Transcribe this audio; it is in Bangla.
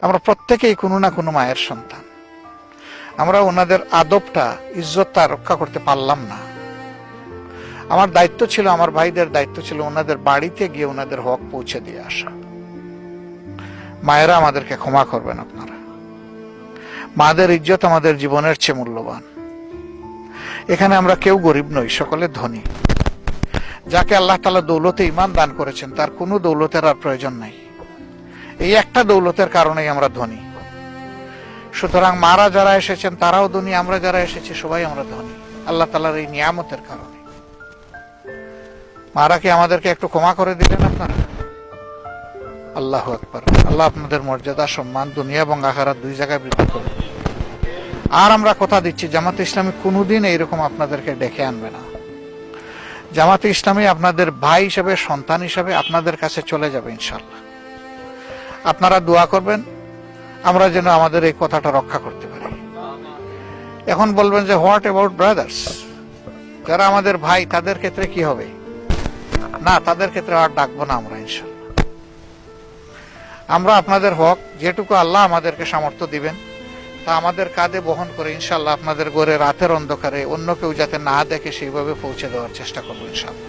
আমরা প্রত্যেকেই কোনো না কোনো মায়ের সন্তান। আমরা ওনাদের আদবটা, ইজ্জতটা রক্ষা করতে পারলাম না। আমার দায়িত্ব ছিল, আমার ভাইদের দায়িত্ব ছিল ওনাদের বাড়িতে গিয়ে ওনাদের হক পৌঁছে দিয়ে আসা। মায়েরা আমাদেরকে ক্ষমা করবেন আপনারা। মাদের ইজ্জত আমাদের জীবনের চেয়ে মূল্যবান। এখানে আমরা কেউ গরিব নই, সকলে ধনী। যাকে আল্লাহ তালা দৌলতে ইমান দান করেছেন, তার কোনো দৌলতের আর প্রয়োজন নাই। এই একটা দৌলতের কারণেই আমরা ধনী। সুতরাং মারা যারা এসেছেন, তারাও ধনী, আমরা যারা এসেছি, সবাই আমরা ধনী। আল্লাহ তালার এই নিয়ামতের কারণে। মারা কি আমাদেরকে একটু ক্ষমা করে দিলেন আপনারা? আল্লাহ আকবর। আল্লাহ আপনাদের মর্যাদা, সম্মান, দুনিয়া এবং আখারাত দুই জায়গায় বৃদ্ধি করুন। আর আমরা কথা দিচ্ছি, জামাত ইসলামী কোনোদিন এইরকম আপনাদেরকে ডেকে আনবে না। জামাতে ইসলামী আপনাদের ভাই হিসাবে, সন্তান হিসাবে আপনাদের কাছে চলে যাবে ইনশাল্লাহ আপনারা দোয়া করবেন, আমরা যেন আমাদের এই কথাটা রক্ষা করতে পারি। এখন বলবেন যে হোয়াট অ্যাবাউট ব্রাদার্স যারা আমাদের ভাই, তাদের ক্ষেত্রে কি হবে? না, তাদের ক্ষেত্রে আর ডাকবো না আমরা ইনশাল্লাহ আমরা আপনাদের হক, যেটুকু আল্লাহ আমাদেরকে সামর্থ্য দিবেন, তা আমাদের কাঁধে বহন করে ইনশাল্লাহ আপনাদের ঘরে রাতের অন্ধকারে অন্য কেউ যাতে না দেখে, সেইভাবে পৌঁছে দেওয়ার চেষ্টা করব ইনশাল্লাহ